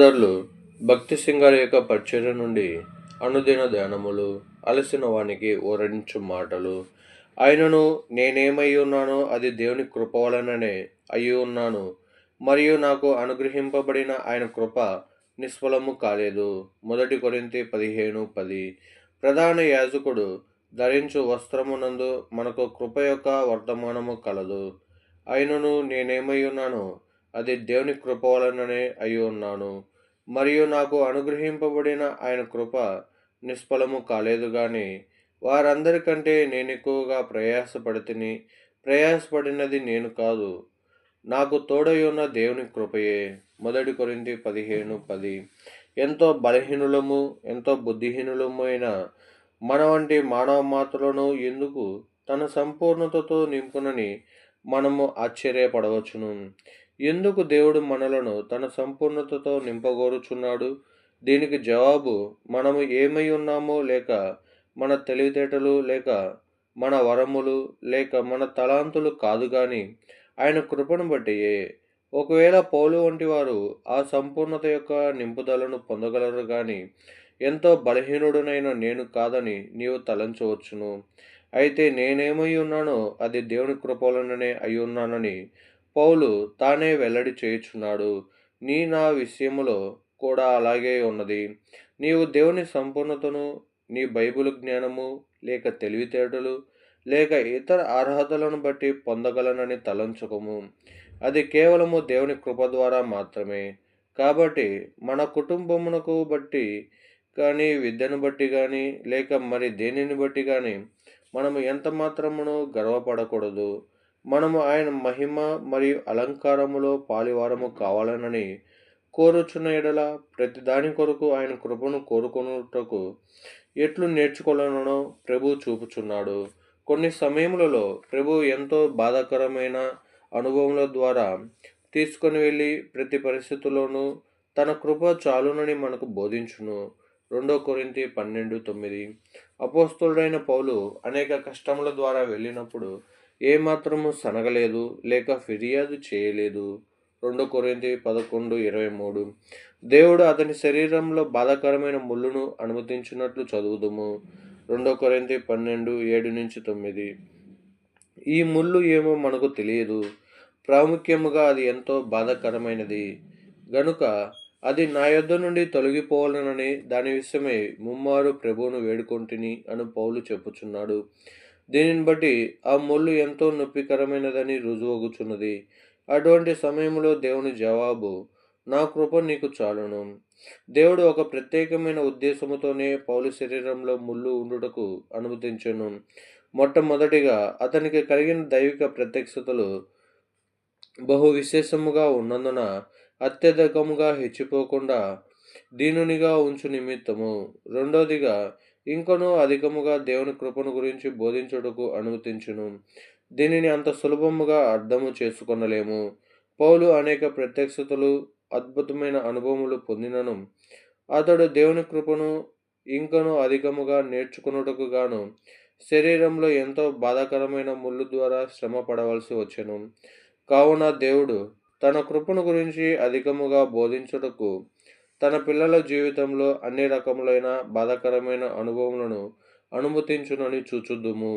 సోదరులు భక్తి సింగారి యొక్క పరిచర్య నుండి అనుదిన ధ్యానములు అలసిన వానికి ఓరడించు మాటలు. ఆయనను నేనేమై ఉన్నానో అది దేవుని కృప వలననే అయి ఉన్నాను. మరియు నాకు అనుగ్రహింపబడిన ఆయన కృప నిష్ఫలము కాలేదు. మొదటి కొరింతి పదిహేను పది. ప్రధాన యాజకుడు ధరించు వస్త్రమునందు మనకు కృప యొక్క వర్తమానము కలదు. అయినను నేనేమై ఉన్నానో అది దేవుని కృప వలననే అయి ఉన్నాను. మరియు నాకు అనుగ్రహింపబడిన ఆయన కృప నిష్ఫలము కాలేదు కానీ వారందరికంటే నేను ఎక్కువగా ప్రయాసపడితిని ప్రయాసపడినది నేను కాదు. నాకు తోడై ఉన్న దేవుని కృపయే. మొదటి కొరింది పదిహేను పది. ఎంతో బలహీనులము ఎంతో బుద్ధిహీనులమైన మన వంటి మానవ మాత్రలను ఎందుకు తన సంపూర్ణతతో నింపునని మనము ఆశ్చర్యపడవచ్చును. ఎందుకు దేవుడు మనలను తన సంపూర్ణతతో నింపగోరుచున్నాడు? దీనికి జవాబు మనము ఏమై ఉన్నామో లేక మన తెలివితేటలు లేక మన వరములు లేక మన తలాంతులు కాదు కానీ ఆయన కృపను బట్టియే ఒకవేళ పౌలు వంటి వారు ఆ సంపూర్ణత యొక్క నింపుదలను పొందగలరు కానీ ఎంతో బలహీనుడునైన నేను కాదని నీవు తలంచవచ్చును. అయితే నేనేమై ఉన్నానో అది దేవుని కృపలననే అయి ఉన్నానని పౌలు తానే వెల్లడి చేయుచున్నాడు. నీ నా విషయములో కూడా అలాగే ఉన్నది. నీవు దేవుని సంపూర్ణతను నీ బైబిల్ జ్ఞానము లేక తెలివితేటలు లేక ఇతర అర్హతలను బట్టి పొందగలనని తలంచుకము. అది కేవలము దేవుని కృప ద్వారా మాత్రమే. కాబట్టి మన కుటుంబమునకు బట్టి కానీ విద్యను బట్టి కానీ లేక మరి దేనిని బట్టి కానీ మనము ఎంత మాత్రమును గర్వపడకూడదు. మనము ఆయన మహిమ మరియు అలంకారములో పాలివారము కావాలనని కోరుచున్న ఎడల ప్రతి దాని కొరకు ఆయన కృపను కోరుకొనుటకు ఎట్లు నేర్చుకోవాలనో ప్రభు చూపుచున్నాడు. కొన్ని సమయములలో ప్రభు ఎంతో బాధాకరమైన అనుభవముల ద్వారా తీసుకొని వెళ్ళి ప్రతి పరిస్థితుల్లోనూ తన కృప చాలునని మనకు బోధించును. రెండో కొరింతి పన్నెండు తొమ్మిది. అపోస్తుడైన పౌలు అనేక కష్టముల ద్వారా వెళ్ళినప్పుడు ఏమాత్రము సనగలేదు లేక ఫిర్యాదు చేయలేదు. రెండు కొరింది పదకొండు ఇరవై మూడు. దేవుడు అతని శరీరంలో బాధాకరమైన ముళ్ళును అనుమతించినట్లు చదువుదుము. రెండో కొరింది పన్నెండు ఏడు నుంచి తొమ్మిది. ఈ ముళ్ళు ఏమో మనకు తెలియదు. ప్రాముఖ్యముగా అది ఎంతో బాధాకరమైనది. గనుక అది నా యొద్ద నుండి తొలగిపోవాలనని దాని విషయమై ముమ్మారు ప్రభువును వేడుకొంటిని అని పౌలు చెప్పుచున్నాడు. దీనిని బట్టి ఆ ముళ్ళు ఎంతో నొప్పికరమైనదని రుజువగుచున్నది. అటువంటి సమయంలో దేవుని జవాబు నా కృప నీకు చాలును. దేవుడు ఒక ప్రత్యేకమైన ఉద్దేశముతోనే పౌలు శరీరంలో ముళ్ళు ఉండుటకు అనుమతించను. మొట్టమొదటిగా అతనికి కలిగిన దైవిక ప్రత్యక్షతలు బహు విశేషముగా ఉన్నందున అత్యధికముగా హెచ్చిపోకుండా దీనునిగా ఉంచు నిమిత్తము. రెండోదిగా ఇంకనూ అధికముగా దేవుని కృపను గురించి బోధించుటకు అనుమతించును. దీనిని అంత సులభముగా అర్థము చేసుకొనలేము. పౌలు అనేక ప్రత్యక్షతలు అద్భుతమైన అనుభవములు పొందినను. అతడు దేవుని కృపను ఇంకనూ అధికముగా నేర్చుకున్నటకు గాను శరీరంలో ఎంతో బాధాకరమైన ముళ్ళు ద్వారా శ్రమ పడవలసి వచ్చెను. కావున దేవుడు తన కృపను గురించి అధికముగా బోధించుటకు తన పిల్లల జీవితంలో అన్ని రకములైన బాధాకరమైన అనుభవములను అనుమతించునని చూచుద్దుము